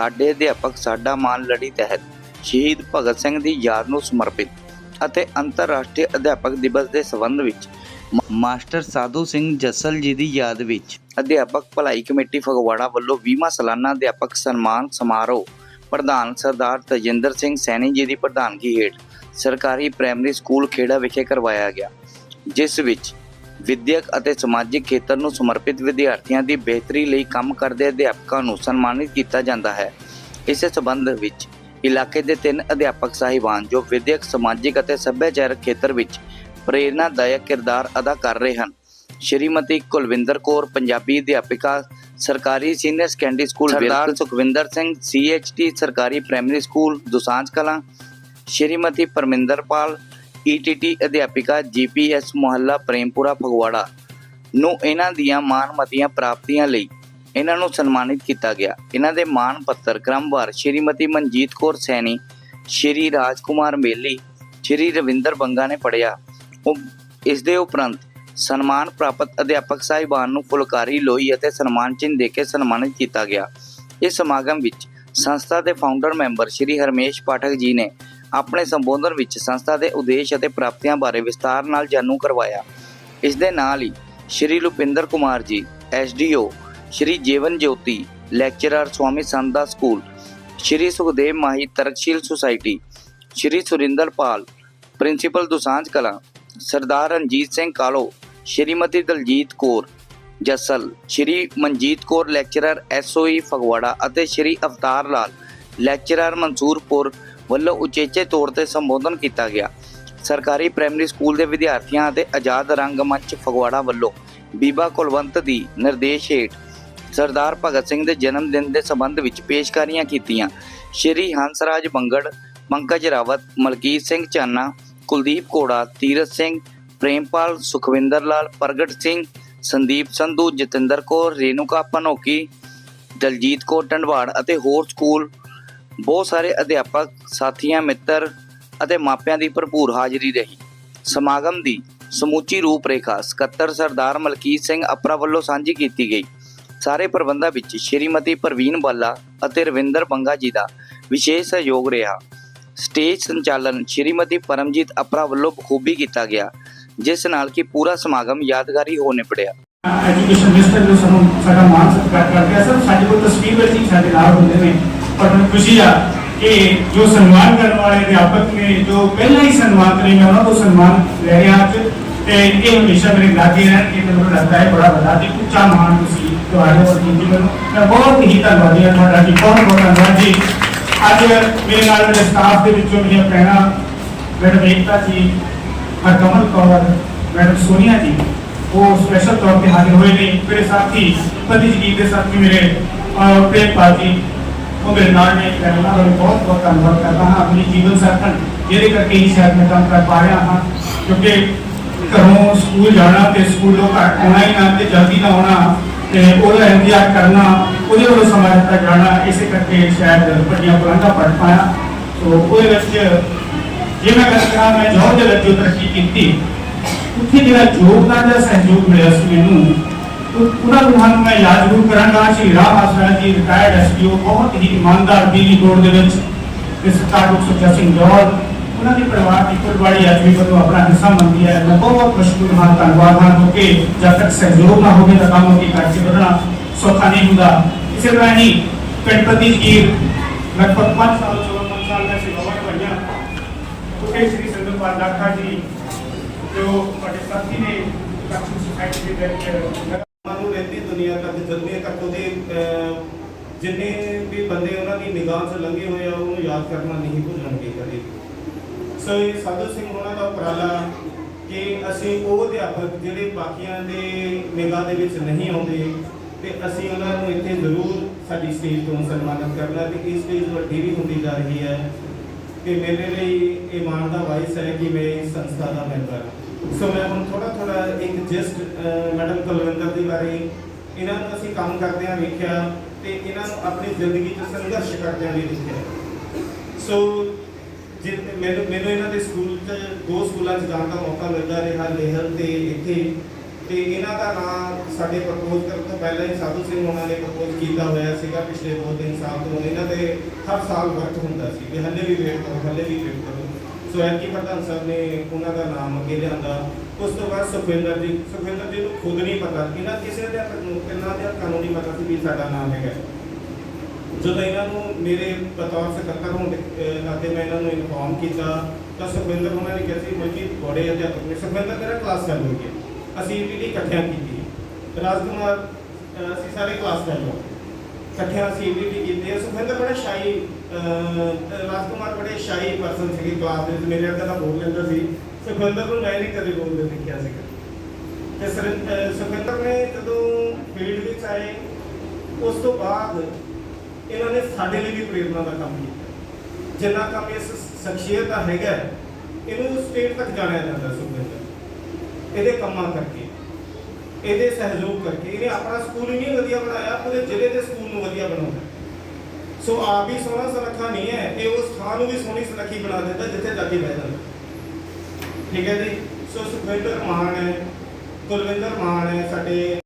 ਸਾਡੇ ਅਧਿਆਪਕ ਸਾਡਾ ਮਾਨ ਲੜੀ ਤਹਿਤ ਸ਼ਹੀਦ ਭਗਤ ਸਿੰਘ ਦੀ ਯਾਦ ਨੂੰ ਸਮਰਪਿਤ ਅਤੇ ਅੰਤਰਰਾਸ਼ਟਰੀ ਅਧਿਆਪਕ ਦਿਵਸ ਦੇ ਸੰਬੰਧ ਵਿੱਚ ਮਾਸਟਰ ਸਾਧੂ ਸਿੰਘ ਜੱਸਲ ਜੀ ਦੀ ਯਾਦ ਵਿੱਚ ਅਧਿਆਪਕ ਭਲਾਈ ਕਮੇਟੀ ਫਗਵਾੜਾ ਵੱਲੋਂ 20ਵਾਂ ਸਾਲਾਨਾ ਅਧਿਆਪਕ ਸਨਮਾਨ ਸਮਾਰੋਹ ਪ੍ਰਧਾਨ ਸਰਦਾਰ ਤਜਿੰਦਰ ਸਿੰਘ ਸੈਣੀ ਜੀ ਦੀ ਪ੍ਰਧਾਨਗੀ ਹੇਠ ਸਰਕਾਰੀ ਪ੍ਰਾਇਮਰੀ ਸਕੂਲ ਖੇੜਾ ਵਿਖੇ ਕਰਵਾਇਆ ਗਿਆ, ਜਿਸ ਵਿੱਚ ਵਿਦਿਅਕ ਅਤੇ ਸਮਾਜਿਕ ਖੇਤਰ ਨੂੰ ਸਮਰਪਿਤ ਵਿਦਿਆਰਥੀਆਂ ਦੀ ਬਿਹਤਰੀ ਲਈ ਕੰਮ ਕਰਦੇ ਅਧਿਆਪਕਾਂ ਨੂੰ ਸਨਮਾਨਿਤ ਕੀਤਾ ਜਾਂਦਾ ਹੈ। ਇਸੇ ਸਬੰਧ ਵਿੱਚ ਇਲਾਕੇ ਦੇ ਤਿੰਨ ਅਧਿਆਪਕ ਸਾਹਿਬਾਨ ਜੋ ਵਿਦਿਅਕ ਸਮਾਜਿਕ ਅਤੇ ਸੱਭਿਆਚਾਰਕ ਖੇਤਰ ਵਿੱਚ ਪ੍ਰੇਰਨਾਦਾਇਕ ਕਿਰਦਾਰ ਅਦਾ ਕਰ ਰਹੇ ਹਨ। ਸ਼੍ਰੀਮਤੀ ਕੁਲਵਿੰਦਰ ਕੌਰ ਪੰਜਾਬੀ ਅਧਿਆਪਿਕਾ ਸਰਕਾਰੀ senior secondary school Sardar Sukhwinder Singh CHT ਸਰਕਾਰੀ primary school Dosanjh Kalan. Shrimati Parminderpal ETT ਅਧਿਆਪਿਕਾ GPS Mohalla Prempura Phagwara ਨੂੰ ਇਹਨਾਂ ਦੀਆਂ ਮਾਨਮਤੀਆਂ ਪ੍ਰਾਪਤੀਆਂ ਲਈ ਇਹਨਾਂ ਨੂੰ ਸਨਮਾਨਿਤ ਕੀਤਾ ਗਿਆ। ਇਹਨਾਂ ਦੇ ਮਾਣ ਪੱਤਰ ਕ੍ਰਮਵਾਰ ਸ਼੍ਰੀਮਤੀ ਮਨਜੀਤ ਕੌਰ ਸੈਣੀ, ਸ਼੍ਰੀ ਰਾਜਕੁਮਾਰ ਮੇਲੀ, ਸ਼੍ਰੀ ਰਵਿੰਦਰ ਬੰਗਾ ਨੇ ਪੜਿਆ ਉਹ ਇਸ ਦੇ ਉਪਰੰਤ ਸਨਮਾਨ ਪ੍ਰਾਪਤ ਅਧਿਆਪਕ ਸਾਹਿਬਾਨ ਨੂੰ ਫੁਲਕਾਰੀ ਲੋਈ ਅਤੇ ਸਨਮਾਨ ਚਿੰਨ੍ਹ ਦੇ ਕੇ ਸਨਮਾਨਿਤ ਕੀਤਾ ਗਿਆ। ਇਸ ਸਮਾਗਮ ਵਿੱਚ ਸੰਸਥਾ ਦੇ ਫਾਊਂਡਰ ਮੈਂਬਰ ਸ਼੍ਰੀ ਹਰਮੇਸ਼ ਪਾਠਕ ਜੀ ਨੇ ਆਪਣੇ ਸੰਬੋਧਨ ਵਿੱਚ ਸੰਸਥਾ ਦੇ ਉਦੇਸ਼ ਅਤੇ ਪ੍ਰਾਪਤੀਆਂ ਬਾਰੇ ਵਿਸਤਾਰ ਨਾਲ ਜਾਣੂ ਕਰਵਾਇਆ। ਇਸ ਦੇ ਨਾਲ ਹੀ Shri Lupinder Kumar ji S D O Shri Jeevan Jyoti, lecturer Swami Sanda school, Shri Sukhdev Mahi Tarksheel society, Shri Surinder Pal, principal Dusanjh Kalan, Sardar Ranjit Singh Kalo, Shrimati Daljit Kaur Jassal, Shri Manjit Kaur lecturer S O E Phagwara ਅਤੇ ਸ਼੍ਰੀ ਅਵਤਾਰ ਲਾਲ, lecturer Mansurpur ਵੱਲੋਂ ਉਚੇਚੇ ਤੌਰ ਤੇ ਸੰਬੋਧਨ ਕੀਤਾ ਗਿਆ। ਸਰਕਾਰੀ primary school ਦੇ ਵਿਦਿਆਰਥੀਆਂ ਅਤੇ ਆਜ਼ਾਦ ਰੰਗਮੰਚ ਫਗਵਾੜਾ ਵੱਲੋਂ ਬੀਬਾ ਕੁਲਵੰਤ ਦੀ ਨਿਰਦੇਸ਼ ਹੇਠ ਸਰਦਾਰ ਭਗਤ ਸਿੰਘ ਦੇ ਜਨਮ ਦਿਨ ਦੇ ਸੰਬੰਧ ਵਿੱਚ ਪੇਸ਼ਕਾਰੀਆਂ ਕੀਤੀਆਂ। ਸ਼੍ਰੀ ਹੰਸਰਾਜ ਬੰਗੜ ਪੰਕਜ ਰਾਵਤ, ਮਲਕੀਤ ਸਿੰਘ ਚਾਨਾ, ਕੁਲਦੀਪ ਕੋੜਾ ਤੀਰਥ ਸਿੰਘ, ਪ੍ਰੇਮਪਾਲ ਸੁਖਵਿੰਦਰ ਲਾਲ, ਪ੍ਰਗਟ ਸਿੰਘ, ਸੰਦੀਪ ਸੰਧੂ, ਜਤਿੰਦਰ ਕੌਰ ਰੇਨੂਕਾ ਪਨੋਕੀ ਦਲਜੀਤ ਕੌਰ, ਟੰਡਵਾੜ ਅਤੇ ਹੋਰ ਸਕੂਲ ਬਹੁਤ ਸਾਰੇ ਅਧਿਆਪਕ, ਸਾਥੀਆਂ, ਮਿੱਤਰ ਅਤੇ ਮਾਪਿਆਂ ਦੀ ਭਰਪੂਰ ਹਾਜ਼ਰੀ ਰਹੀ ਸਮਾਗਮ ਦੀ ਸਮੁੱਚੀ ਰੂਪਰੇਖਾ ਸਕੱਤਰ ਸਰਦਾਰ ਮਲਕੀਤ ਸਿੰਘ ਅਪਰਾ ਵੱਲੋਂ ਸਾਂਝੀ ਕੀਤੀ ਗਈ। ਸਾਰੇ ਪ੍ਰਬੰਧਾਂ ਵਿੱਚ ਸ਼੍ਰੀਮਤੀ ਪ੍ਰਵੀਨ ਬਾਲਾ ਅਤੇ ਰਵਿੰਦਰ ਬੰਗਾ ਜੀ ਦਾ ਵਿਸ਼ੇਸ਼ ਸਹਿਯੋਗ ਰਿਹਾ। ਸਟੇਜ ਸੰਚਾਲਨ ਸ਼੍ਰੀਮਤੀ ਪਰਮਜੀਤ ਅਪਰਾ ਵੱਲੋਂ ਬਖੂਬੀ ਕੀਤਾ ਗਿਆ, ਜਿਸ ਨਾਲ ਕਿ ਪੂਰਾ ਸਮਾਗਮ ਯਾਦਗਾਰੀ ਹੋ ਨਿਪੜਿਆ। ਐਜੂਕੇਸ਼ਨ ਮਿਨਿਸਟਰ ਜੋ ਸਾਨੂੰ ਸਾਡਾ ਮਾਨ ਸਤਿਕਾਰ ਕਰਦੇ ਆ ਸਰ, ਸਾਡੇ ਕੋਲ ਤਸਵੀਰ ਵਿੱਚ ਸਾਡੇ ਨਾਲ ਹੁੰਦੇ ਨੇ। ਪਰ ਮੈਨੂੰ ਖੁਸ਼ੀ ਆ ਕਿ ਜੋ ਸਨਮਾਨ ਕਰਨ ਵਾਲੇ ਅਧਿਆਪਕ ਨੇ ਜੋ ਪਹਿਲਾਂ ਹੀ ਸਨਮਾਨਿਤ ਨੇ ਮੈਂ ਉਹਨਾਂ ਤੋਂ ਸਨਮਾਨ ਲੈ ਰਿਹਾ ਅੱਜ ਤੇ ਇਹ ਹਮੇਸ਼ਾ ਮੇਰੇ ਲਾਗੇ ਰਹਿਣ ਇਹ ਮੈਨੂੰ ਲੱਗਦਾ ਹੈ ਬੜਾ ਵੱਡਾ ਤੇ ਉੱਚਾ ਮਾਣ ਤੁਸੀਂ ਤੁਹਾਡੇ ਵੱਲ ਕੀਤੀ ਮੈਨੂੰ ਮੈਂ ਬਹੁਤ ਹੀ ਧੰਨਵਾਦੀ ਹਾਂ ਤੁਹਾਡਾ ਜੀ ਬਹੁਤ ਬਹੁਤ ਧੰਨਵਾਦ ਜੀ ਅੱਜ ਮੇਰੇ ਨਾਲ ਮੇਰੇ ਸਟਾਫ ਦੇ ਵਿੱਚੋਂ ਮੇਰੀਆਂ ਭੈਣਾਂ ਮੈਡਮ ਏਕਤਾ ਜੀ ਹਰਕਮਲ ਕੌਰ ਮੈਡਮ ਸੋਨੀਆ ਜੀ ਉਹ ਸਪੈਸ਼ਲ ਤੌਰ ਤੇ ਹਾਜ਼ਰ ਹੋਏ ਨੇ ਮੇਰੇ ਸਾਥੀ ਪਤੀ ਜੀ ਦੇ ਸਾਥੀ ਮੇਰੇ ਅਹ, ਪ੍ਰੇਮਪਾਲ ਜੀ ਉਹ ਮੇਰੇ ਨਾਲ ਨੇ ਮੈਂ ਉਹਨਾਂ ਦਾ ਬਹੁਤ ਬਹੁਤ ਧੰਨਵਾਦ ਕਰਦਾ ਹਾਂ, ਆਪਣੀ ਜੀਵਨ ਸਾਥਣ, ਜਿਹਦੇ ਕਰਕੇ ਹੀ ਸ਼ਾਇਦ ਮੈਂ ਕੰਮ ਕਰ ਪਾ ਰਿਹਾ ਹਾਂ। ਕਿਉਂਕਿ ਘਰੋਂ ਸਕੂਲ ਜਾਣਾ ਤੇ ਸਕੂਲੋਂ ਘਰ ਆਉਣਾ ਹੀ ਨਾ ਤੇ ਜਲਦੀ ਨਾ ਆਉਣਾ ਤੇ ਉਹਦਾ ਇੰਤਜ਼ਾਰ ਕਰਨਾ, ਉਹਦੇ ਵੱਲੋਂ ਸਮਾਂ ਦਿੱਤਾ ਜਾਣਾ, ਇਸੇ ਕਰਕੇ ਸ਼ਾਇਦ ਵੱਡੀਆਂ ਬੁਲੰਦਾਂ ਪੜ ਪਾਇਆ। ਸੋ ਉਹਦੇ ਵਿੱਚ ਜੇ ਮੈਂ ਗੱਲ ਕਰਾਂ, ਮੈਂ ਜੋਬ ਦੇ ਵਿੱਚ ਜੋ ਤਰੱਕੀ ਕੀਤੀ, ਉੱਥੇ ਜਿਹੜਾ ਯੋਗਦਾਨ ਜਾਂ ਸਹਿਯੋਗ ਮਿਲਿਆ ਸੀ ਮੈਨੂੰ ਉਹ ਉਹਨਾਂ ਨੂੰ ਹਨ ਮੈਂ ਯਾਦ ਜ਼ਰੂਰ ਕਰਾਂਗਾ ਸ਼੍ਰੀ ਰਾਮ ਆਸਰਾ ਜੀ ਰਿਟਾਇਰਡ ਐਸਪੀਓ ਬਹੁਤ ਹੀ ਇਮਾਨਦਾਰ ਬਿਜਲੀ ਬੋਰਡ ਦੇ ਵਿੱਚ ਤੇ ਸਰਕਾਰ ਡਾਕਟਰ ਸੁਖਿਆ ਸਿੰਘ ਜੋਹਰ ਉਹਨਾਂ ਦੇ ਪਰਿਵਾਰ ਦੀ ਕੁਲਵਾੜੀ ਅੱਜ ਵੀ ਮੈਨੂੰ ਆਪਣਾ ਹਿੱਸਾ ਮੰਨਦੀ ਹੈ ਮੈਂ ਬਹੁਤ ਮਸ਼ਕੂਰ ਹਾਂ ਧੰਨਵਾਦ ਹਾਂ ਕਿਉਂਕਿ ਜਦ ਤੱਕ ਸਹਿਯੋਗ ਨਾ ਹੋਵੇ ਤਾਂ ਕੰਮ ਅੱਗੇ ਕਰਕੇ ਵਧਣਾ ਸੌਖਾ ਨਹੀਂ ਹੁੰਦਾ ਇਸੇ ਤਰ੍ਹਾਂ ਹੀ ਗਣਪਤੀ ਜੀ ਲਗਭਗ 5 ਸਾਲ 14 ਸਾਲ ਦਾ ਸੇਵਾਵਾਂ ਬਣੀਆਂ ਉੱਥੇ ਸ੍ਰੀ ਸਿੰਧੂਪਾਲ ਡਾਕਟਰ ਜੀ ਜੋ ਸਾਡੇ ਸਾਥੀ ਨੇ ਲక్ష్ਮੀ ਸੁਸਾਇਟੀ ਦੇ ਵਿੱਚ ਨੂੰ ਰਹਿੰਦੀ ਦੁਨੀਆ ਤੱਕ ਦੁਨੀਆ ਤੱਕ ਉਹਦੇ ਜਿੰਨੇ ਵੀ ਬੰਦੇ ਉਹਨਾਂ ਦੀ ਨਿਗਾਹ 'ਚ ਲੰਘੇ ਹੋਏ ਆ, ਉਹਨੂੰ ਯਾਦ ਕਰਨਾ ਨਹੀਂ ਭੁੱਲਣਗੇ ਕਦੇ। ਸੋ ਇਹ ਸਾਧੂ ਸਿੰਘ ਹੋਣਾ ਦਾ ਉਪਰਾਲਾ ਕਿ ਅਸੀਂ ਉਹ ਅਧਿਆਪਕ ਜਿਹੜੇ ਬਾਕੀਆਂ ਦੇ ਨਿਗਾਹ ਦੇ ਵਿੱਚ ਨਹੀਂ ਆਉਂਦੇ ਤੇ ਅਸੀਂ ਉਹਨਾਂ ਨੂੰ ਇੱਥੇ ਜ਼ਰੂਰ ਸਾਡੀ ਸਟੇਜ ਤੋਂ ਸਨਮਾਨਿਤ ਕਰਨਾ ਤੇ ਇਹ ਸਟੇਜ ਵੱਡੀ ਵੀ ਹੁੰਦੀ ਜਾ ਰਹੀ ਹੈ ਤੇ ਮੇਰੇ ਲਈ ਇਹ ਮਾਣ ਦਾ ਵਾਇਸ ਹੈ ਕਿ ਮੈਂ ਇਸ ਸੰਸਥਾ ਦਾ ਮੈਂਬਰ ਹਾਂ। ਸੋ ਮੈਂ ਜਿਸ ਮੈਡਮ ਕੁਲਵਿੰਦਰ ਦੀ ਬਾਰੇ ਇਹਨਾਂ ਨੂੰ ਅਸੀਂ ਕੰਮ ਕਰਦਿਆਂ ਵੇਖਿਆ ਤੇ ਇਹਨਾਂ ਨੂੰ ਆਪਣੀ ਜ਼ਿੰਦਗੀ 'ਚ ਸੰਘਰਸ਼ ਕਰਦਿਆਂ ਵੀ ਦੇਖਿਆ ਸੋ ਜਿ, ਮੈਨੂੰ ਮੈਨੂੰ ਇਹਨਾਂ ਦੇ ਸਕੂਲ 'ਚ, ਦੋ ਸਕੂਲਾਂ 'ਚ ਜਾਣ ਦਾ ਮੌਕਾ ਮਿਲਦਾ ਰਿਹਾ, ਲੇਹਲ ਤੇ ਇੱਥੇ। ਤੇ ਇਹਨਾਂ ਦਾ ਨਾਮ ਸਾਡੇ ਪ੍ਰਪੋਜ਼ ਕਰਨ ਤੋਂ ਪਹਿਲਾਂ ਹੀ ਸਾਧੂ ਸਿੰਘ ਉਹਨਾਂ ਨੇ ਪ੍ਰਪੋਜ਼ ਕੀਤਾ ਹੋਇਆ ਸੀਗਾ, ਪਿਛਲੇ ਦੋ ਤਿੰਨ ਸਾਲ ਤੋਂ। ਇਹਨਾਂ ਦੇ ਹਰ ਸਾਲ ਵਰਕ ਹੁੰਦਾ ਸੀ, ਵੀ ਹੱਲੇ ਵੀ ਵੇਟ ਕਰੋ, ਹੱਲੇ ਵੀ ਵੇਟ ਕਰੋ। ਸੋ ਐਤਕੀ ਪ੍ਰਧਾਨ ਸਾਹਿਬ ਨੇ ਉਹਨਾਂ ਦਾ ਨਾਮ ਅੱਗੇ ਲਿਆਂਦਾ। ਉਸ ਤੋਂ ਬਾਅਦ ਸੁਖਵਿੰਦਰ ਜੀ ਸੁਖਵਿੰਦਰ ਜੀ ਨੂੰ ਖੁਦ ਨਹੀਂ ਪਤਾ ਇਹਨਾਂ ਕਿਸੇ ਦੇ ਕਿੰਨਾ ਦੇ ਕਾਨੂੰਨੀ ਪਤਾ ਸੀ ਵੀ ਸਾਡਾ ਨਾਮ ਹੈਗਾ। ਜਦੋਂ ਇਹਨਾਂ ਨੂੰ ਮੇਰੇ ਬਤੌਰ ਸਕੱਤਰ ਹੋਣ ਦੇ ਅਹ, ਮੈਂ ਇਹਨਾਂ ਨੂੰ ਇਨਫੋਰਮ ਕੀਤਾ ਤਾਂ ਸੁਖਵਿੰਦਰ ਉਹਨਾਂ ਨੇ ਕਿਹਾ ਸੀ ਮਨਜੀਤ ਬੜੇ ਅਧਿਆਪਕ ਨੇ। ਸੁਖਵਿੰਦਰ ਮੇਰਾ ਕਲਾਸ ਫੈਲ ਹੋ। ਗਿਆ ਅਸੀਂ ਵੀ ਇਕੱਠਿਆਂ ਕੀਤੀ ਰਾਜਕੁਮਾਰ ਅਹ, ਅਸੀਂ ਸਾਰੇ ਕਲਾਸ ਫੈਲ ਹੋ। ਇਕੱਠਿਆਂ ਅਸੀਂ ਵੀ ਕੀਤੀ ਸੁਖਵਿੰਦਰ ਬੜੇ ਸ਼ਾਈ ਅਹ, ਰਾਜਕੁਮਾਰ ਬੜੇ ਸ਼ਾਈ ਪਰਸਨ ਸੀਗੇ ਕਲਾਸ ਦੇ ਵਿੱਚ। ਮੇਰੇ ਅੱਗੇ ਤਾਂ ਬੋਲ ਲੈਂਦਾ ਸੀ। ਸੁਖਵਿੰਦਰ ਨੂੰ ਮੈਂ ਨਹੀਂ ਕਦੇ ਬੋਲਦੇ ਦੇਖਿਆ ਸੀਗਾ ਤੇ ਸਰ ਸੁਖਵਿੰਦਰ ਨੇ ਜਦੋਂ ਫੀਲਡ ਵਿੱਚ ਆਏ ਉਸ ਤੋਂ ਬਾਅਦ ਇਹਨਾਂ ਨੇ ਸਾਡੇ ਲਈ ਵੀ ਪ੍ਰੇਰਨਾ ਦਾ ਕੰਮ ਕੀਤਾ। ਜਿੰਨਾ ਕੰਮ ਇਸ ਸ਼ਖਸੀਅਤ ਦਾ ਹੈਗਾ ਇਹਨੂੰ ਸਟੇਟ ਤੱਕ ਜਾਣਿਆ ਜਾਂਦਾ ਸੁਖਵਿੰਦਰ। ਇਹਦੇ ਕੰਮਾਂ ਕਰਕੇ। ਇਹਦੇ ਸਹਿਯੋਗ ਕਰਕੇ, ਇਹਨੇ ਆਪਣਾ ਸਕੂਲ ਹੀ ਨਹੀਂ ਵਧੀਆ ਬਣਾਇਆ ਪੂਰੇ ਜ਼ਿਲ੍ਹੇ ਦੇ ਸਕੂਲ ਨੂੰ ਵਧੀਆ ਬਣਾਉਣਾ ਸੋ ਆਪ ਹੀ ਸੋਹਣਾ ਸੁਨੱਖਾ ਨਹੀਂ ਹੈ, ਇਹ ਉਸ ਥਾਂ ਨੂੰ ਵੀ ਸੋਹਣੀ ਸੁਨੱਖੀ ਬਣਾ ਦਿੰਦਾ ਜਿੱਥੇ ਜਾ ਕੇ ਬਹਿ ਜਾਂਦਾ। ਠੀਕ ਹੈ ਜੀ? ਸੋ ਸੁਖਵਿੰਦਰ ਮਾਨ ਹੈ, ਕੁਲਵਿੰਦਰ ਮਾਨ ਹੈ ਸਾਡੇ